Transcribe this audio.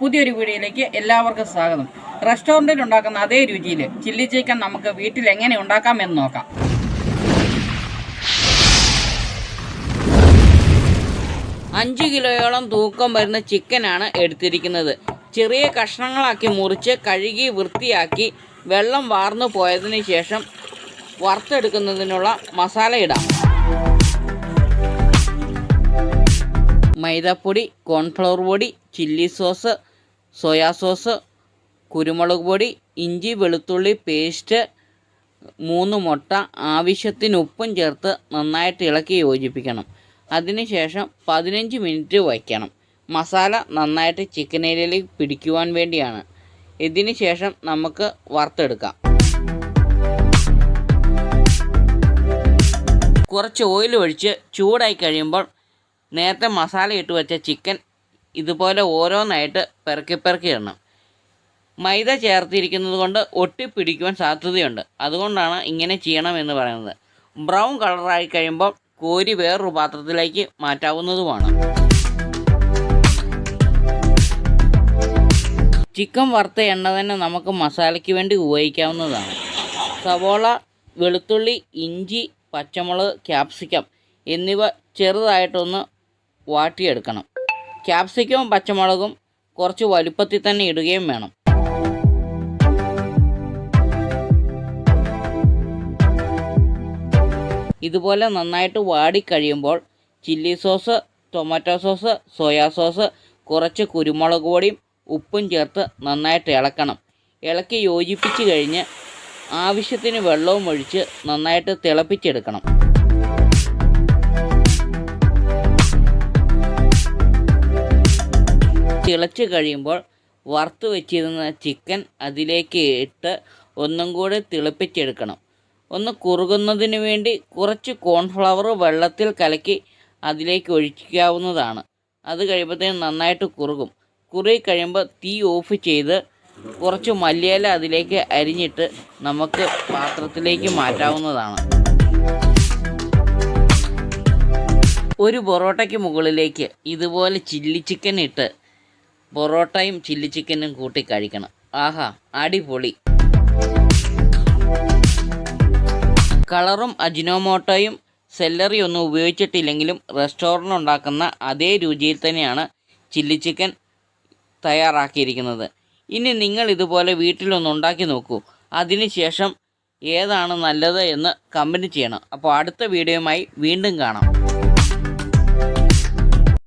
പുതിയൊരു വീഡിയോയിലേക്ക് എല്ലാവർക്കും സ്വാഗതം. റെസ്റ്റോറന്റിൽ ഉണ്ടാക്കുന്ന അതേ രുചിയിൽ ചില്ലി ചിക്കൻ നമുക്ക് വീട്ടിൽ എങ്ങനെ ഉണ്ടാക്കാം എന്ന് നോക്കാം. അഞ്ച് കിലോയോളം തൂക്കം വരുന്ന ചിക്കനാണ് എടുത്തിരിക്കുന്നത്. ചെറിയ കഷ്ണങ്ങളാക്കി മുറിച്ച് കഴുകി വൃത്തിയാക്കി വെള്ളം വാർന്നു പോയതിന് ശേഷം വറുത്തെടുക്കുന്നതിനുള്ള മസാല ഇടാം. മൈദപ്പൊടി കോൺഫ്ലവർ പൊടി ചില്ലി സോസ് സോയാ സോസ് കുരുമുളക് പൊടി ഇഞ്ചി വെളുത്തുള്ളി പേസ്റ്റ് മൂന്ന് മുട്ട ആവശ്യത്തിന് ഉപ്പും ചേർത്ത് നന്നായിട്ട് ഇളക്കി യോജിപ്പിക്കണം. അതിനുശേഷം പതിനഞ്ച് മിനിറ്റ് വയ്ക്കണം. മസാല നന്നായിട്ട് ചിക്കനയിലേക്ക് പിടിക്കുവാൻ വേണ്ടിയാണ്. ഇതിന് ശേഷം നമുക്ക് വറുത്തെടുക്കാം. കുറച്ച് ഓയിൽ ഒഴിച്ച് ചൂടായി കഴിയുമ്പോൾ നേരത്തെ മസാല ഇട്ട് വെച്ച ചിക്കൻ ഇതുപോലെ ഓരോന്നായിട്ട് പെറുക്കി പെറുക്കി ഇടണം മൈദ ചേർത്തിരിക്കുന്നത് കൊണ്ട് ഒട്ടിപ്പിടിക്കുവാൻ സാധ്യതയുണ്ട്. അതുകൊണ്ടാണ് ഇങ്ങനെ ചെയ്യണം എന്ന് പറയുന്നത്. ബ്രൗൺ കളറായി കഴിയുമ്പോൾ കോരി വേറൊരു പാത്രത്തിലേക്ക് മാറ്റാവുന്നതുമാണ്. ചിക്കൻ വറുത്ത എണ്ണ തന്നെ നമുക്ക് മസാലയ്ക്ക് വേണ്ടി ഉപയോഗിക്കാവുന്നതാണ്. സവോള വെളുത്തുള്ളി ഇഞ്ചി പച്ചമുളക് ക്യാപ്സിക്കം എന്നിവ ചെറുതായിട്ടൊന്ന് വാട്ടിയെടുക്കണം. ക്യാപ്സിക്കവും പച്ചമുളകും കുറച്ച് വലുപ്പത്തിൽ തന്നെ ഇടുകയും വേണം. ഇതുപോലെ നന്നായിട്ട് വാടിക്കഴിയുമ്പോൾ chilli sauce tomato sauce soya sauce കുറച്ച് കുരുമുളക് പൊടിയും ഉപ്പും ചേർത്ത് നന്നായിട്ട് ഇളക്കണം. ഇളക്കി യോജിപ്പിച്ച് കഴിഞ്ഞ് ആവശ്യത്തിന് വെള്ളവും ഒഴിച്ച് നന്നായിട്ട് തിളപ്പിച്ചെടുക്കണം. തിളച്ച് കഴിയുമ്പോൾ വറുത്ത് വെച്ചിരുന്ന ചിക്കൻ അതിലേക്ക് ഇട്ട് ഒന്നും കൂടി തിളപ്പിച്ചെടുക്കണം. ഒന്ന് കുറുകുന്നതിന് വേണ്ടി കുറച്ച് കോൺഫ്ലവർ വെള്ളത്തിൽ കലക്കി അതിലേക്ക് ഒഴിക്കാവുന്നതാണ്. അത് കഴിയുമ്പോഴത്തേനും നന്നായിട്ട് കുറുകും. കുറി കഴിയുമ്പോൾ തീ ഓഫ് ചെയ്ത് കുറച്ച് മല്ലിയില അതിലേക്ക് അരിഞ്ഞിട്ട് നമുക്ക് പാത്രത്തിലേക്ക് മാറ്റാവുന്നതാണ്. ഒരു പൊറോട്ടയ്ക്ക് മുകളിലേക്ക് ഇതുപോലെ ചില്ലി ചിക്കൻ ഇട്ട് പൊറോട്ടയും ചില്ലി ചിക്കനും കൂട്ടി കഴിക്കണം. ആഹാ അടിപൊളി. കളറും അജിനോമോട്ടോയും സെല്ലറി ഒന്നും ഉപയോഗിച്ചിട്ടില്ലെങ്കിലും റെസ്റ്റോറന്റ് ഉണ്ടാക്കുന്ന അതേ രുചിയിൽ തന്നെയാണ് ചില്ലി ചിക്കൻ തയ്യാറാക്കിയിരിക്കുന്നത്. ഇനി നിങ്ങൾ ഇതുപോലെ വീട്ടിലൊന്ന് ഉണ്ടാക്കി നോക്കൂ. അതിനുശേഷം ഏതാണ് നല്ലത് എന്ന് കമന്റ് ചെയ്യണം. അപ്പോൾ അടുത്ത വീഡിയോയുമായി വീണ്ടും കാണാം.